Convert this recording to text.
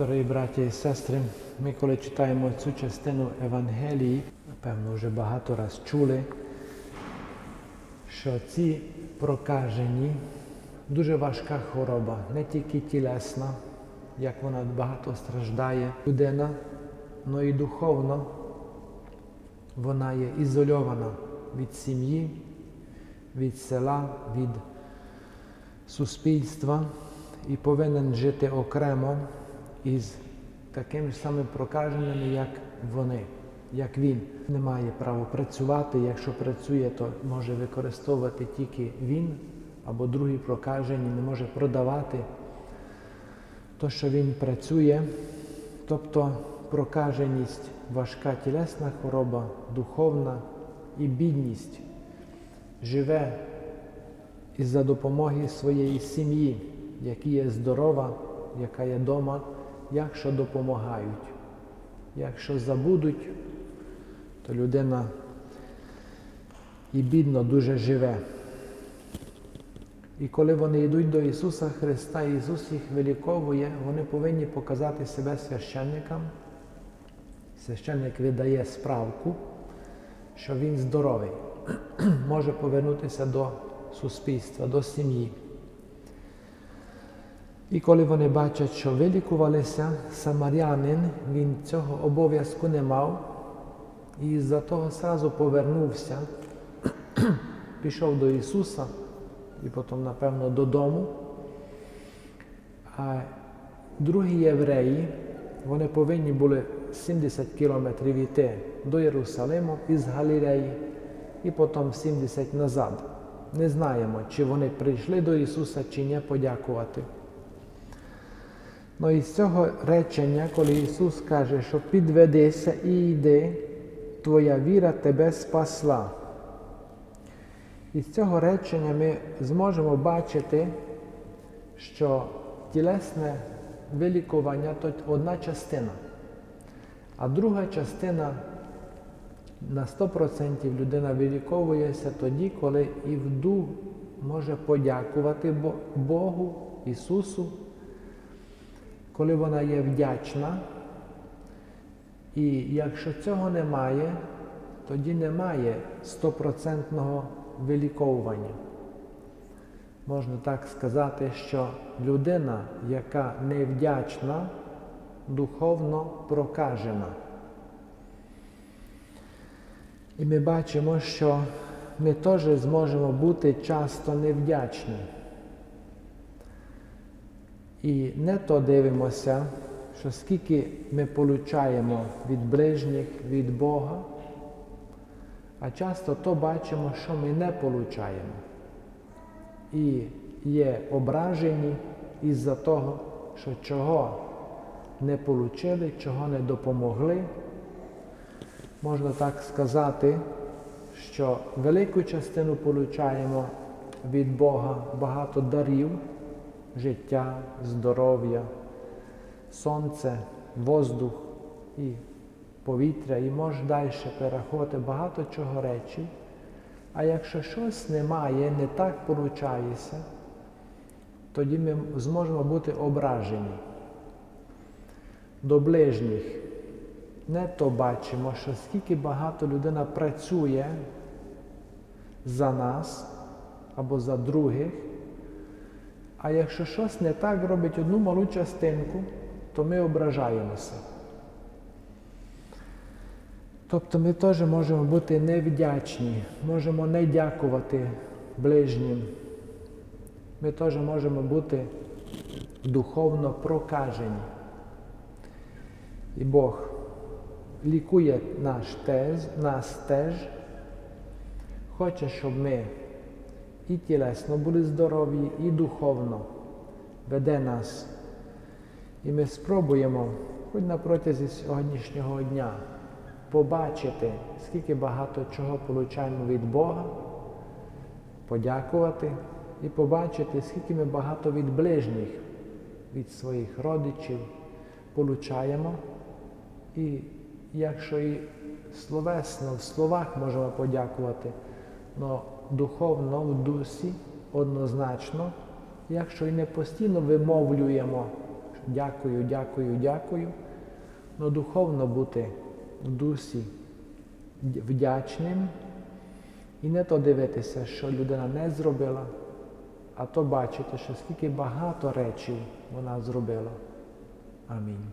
Дорогі браті і сестри, ми коли читаємо цю частину Евангелії, напевно, вже багато раз чули, що ці прокажені дуже важка хвороба, не тільки тілесна, як вона багато страждає. Людина, але і духовно вона є ізольована від сім'ї, від села, від суспільства і повинен жити окремо із такими ж самими прокаженими, як вони, як він. Не має права працювати. Якщо працює, то може використовувати тільки він або другі прокажені, не може продавати то, що він працює. Тобто прокаженість, важка тілесна хвороба, духовна і бідність живе із-за допомоги своєї сім'ї, яка є здорова, яка є вдома, якщо допомагають. Якщо забудуть, то людина і бідно дуже живе. І коли вони йдуть до Ісуса Христа, Ісус їх виліковує, вони повинні показати себе священникам. Священник видає справку, що він здоровий, може повернутися до суспільства, до сім'ї. І коли вони бачать, що вилікувалися, самарянин, він цього обов'язку не мав, і з-за того зразу повернувся, пішов до Ісуса і потім, напевно, додому. А другі євреї, вони повинні були 70 кілометрів йти до Єрусалиму із Галілеї і потім 70 назад. Не знаємо, чи вони прийшли до Ісуса, чи не подякувати. Ну із цього речення, коли Ісус каже, що підведися і йди, твоя віра тебе спасла. Із цього речення ми зможемо бачити, що тілесне вилікування то одна частина, а друга частина на 100% людина виліковується тоді, коли і в дух може подякувати Богу, Ісусу, коли вона є вдячна. І якщо цього немає, тоді немає стопроцентного виліковування. Можна так сказати, що людина, яка невдячна, духовно прокажена. І ми бачимо, що ми теж зможемо бути часто невдячні. І не то дивимося, що скільки ми получаємо від ближніх, від Бога, а часто то бачимо, що ми не получаємо. І є ображені із-за того, що чого не получили, чого не допомогли. Можна так сказати, що велику частину получаємо від Бога багато дарів, життя, здоров'я, сонце, воздух і повітря, і може далі переходити багато чого речі. А якщо щось немає, не так получається, тоді ми зможемо бути ображені. До ближніх не то бачимо, що скільки багато людина працює за нас або за других, а якщо щось не так робить одну малу частинку, то ми ображаємося. Тобто ми теж можемо бути невдячні, можемо не дякувати ближнім. Ми теж можемо бути духовно прокажені. І Бог лікує наш тез, нас теж, хоче, щоб ми і тілесно були здорові, і духовно веде нас. І ми спробуємо, хоч на протязі сьогоднішнього дня, побачити, скільки багато чого получаємо від Бога, подякувати і побачити, скільки ми багато від ближніх, від своїх родичів получаємо. І якщо і словесно, в словах можемо подякувати, але духовно в дусі однозначно, якщо і не постійно вимовлюємо дякую, дякую, дякую. Ну, духовно бути в дусі вдячним і не то дивитися, що людина не зробила, а то бачити, що скільки багато речей вона зробила. Амінь.